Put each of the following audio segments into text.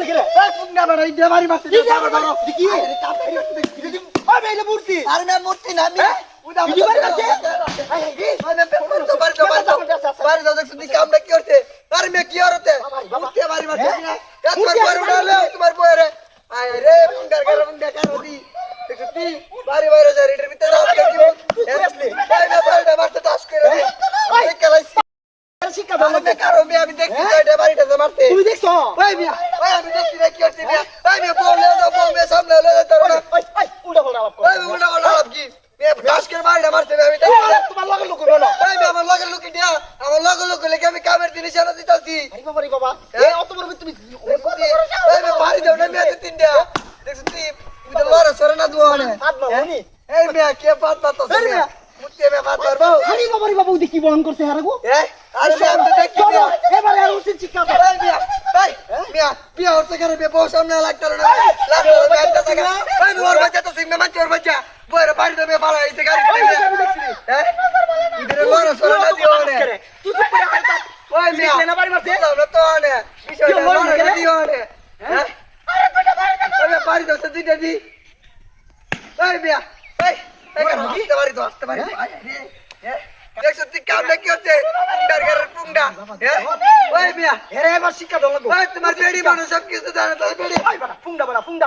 দিয়ে বাড়ি মারছে কি দিয়ে বাড়ি মারছে? কি? আরে কামটা কি হচ্ছে দেখছি? ওই মেয়ে মূর্তি আরে না মূর্তি না আমি উদা ইডি বাড়ি মারছে? বাড়ি দাও দেখছ তুই কামটা কি হচ্ছে আরে মে কি হরতে মূর্তি বাড়ি মারছে না তোমার বড় উড়ালে তোমার বড় আয় রে মুন্ডার গার মুন্ডা কার দি দেখছ তুই বাড়ি বাইরে যা রেডের ভিতরে এই বাড়িটা মারতে টাস করে দে আমি কেলাইছি শিক্ষা দাও আমি কারও মে আমি দেখছি তো এটা বাড়িটা মারতে তুমি দেখছ? ওই মিয়া ওই আমি দেখছি না কি হচ্ছে মিয়া ওই মিয়া বল লে দাও বল মে সামনে লে দাও না ওই ওই উল্টা পাল্টা আলাপ। ওই উল্টা পাল্টা লাভ কি? মে টাস করে বাড়িটা মারতে আমি দেখছি। তোমার লগে লোক না? এই মেয়ে আমার লগে লুকি দিয়া আমার লগে লুকি লেগে আমি কামের জিনিস এনে দিতাছি? আরে বাবা রে বাবা। এই অত বড় তুমি এই মেয়ে বাড়ি দাও না মেয়ে তিন দিয়া দেখছ তুই লড়া সরে না দুয়া হাত না হনি এই মেয়ে কে পাত পাত এই মেয়ে। মুতে মে পাত পারব আরে বাবা রে বাবা ওই দেখি বহন করছে হারা গো। এই আরে মেয়ে আমি তো দেখছি চলো না এবারে আর উচিত শিক্ষা দাও। এই মেয়ে এই মেয়ে বিয়া হচ্ছে কেন? বিয়া বউ সামনে লাগতো না। লাগতো না একটা টাকা এই মেয়ে ওর বাচ্চা তো সিংহ মাছ ওর বাচ্চা। বইরে বাড়ি দেবে ভালো হইছে গাড়ি হ্যাঁ? ইধরে লড়া সরে না। দিও মানে তুই চুপ করে দাও ওই মিয়া না বাড়ি মারছে? না তো মরে মরে গেলে? দিও আনে হ্যাঁ? ওই বাড়ি দাও সে দুইটা দি। ওই মিয়া এই কেন আসতে পারি তো আসতে পারি হ্যাঁ? দেখছ তুই কামটা কি হচ্ছে? টার্গারের পুংডা। হ্যাঁ? ওই মিয়া। এরে এবার শিক্ষা দাও লাগো ওই তোমার বেড়ি মানুষ সব কিছু জানে তো বেড়ি। ওই বাড়া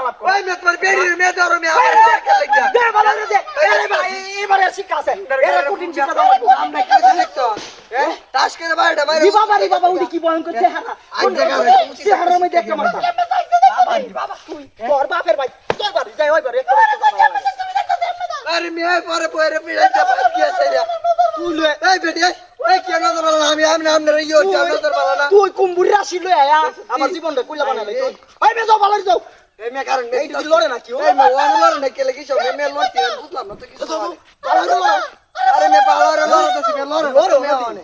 আলাপ করো। ওই মিয়া তোমার বেড়ির মেয়ে ধরো মিয়া। আমার দেখে লাগিয়া। দে বাবা দে এরে বাবা। এবারে শিক্ষা আছে। এরে কঠিন শিক্ষা দাও আমরা কি দেখছ? হ্যাঁ? তাস করে বাড়িটা বাইরে। বাবা রে বাবা ওই কি বহন করছে হারা জায়গা সে মধ্যে একটা মাথা। বাবা। বাবা তুই। তোর বাপের ভাই তোর বাড়ি যাই ওই বাড়ি একটা আরে মেয়ে পরে পরে পিড়ে চাপা কি আছে রে তুই লয়ে এই বেটি এই, এই কি নজর বালা আমি আমি আমনে ইয়ে হচ্ছে আমি নজর বালা না তুই কুম্বুরি রাশি লয়ে আয়া আমার জীবনটা কইলা বানালে তুই ওই বে ভালো যাও এই মেয়ে কারণ এই তুই লড়ে না কি এই মেয়ে ওয়ান লড়ে না সব বুঝলাম না তো কিছু মানে। ভালো লড়ে আরে মেয়ে পালো রে লড়ে তো সিমে লড়ে লড়ে, লড়ে।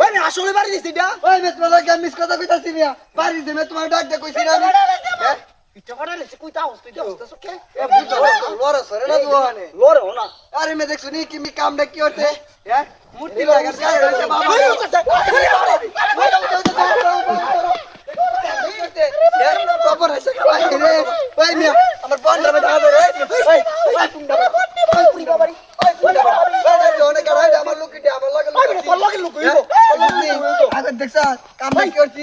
মানে ওই আসলে বাড়ি দিছি ওই তোমার মিস কথা কইতাছি মিয়া বাড়ি দে মেয়ে তোমার ডাক দে কইছি না আমি হ্যাঁ পিঠা পাড়া লেছে কই তাও তুই দাও তো কে এ বুঝছ লড়ে সরে না দুয়ানে লড়ে না আরে মেয়ে দেখছ নি কি মি কামটা কি হচ্ছে হ্যাঁ মূর্তি লাগার গায়ে রয়েছে বাবা ওই কথা আমার বন্ধ হবে দাদা রে ওই ওই পুন্ডা ওই পুরি বাবারি ওই পুন্ডা ওই জনে কাড়াই আমার লোক কি আমার লাগে ওই মেয়ে তোর লগে লোক হইবো আগে দেখছ কাম কি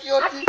কি করছিস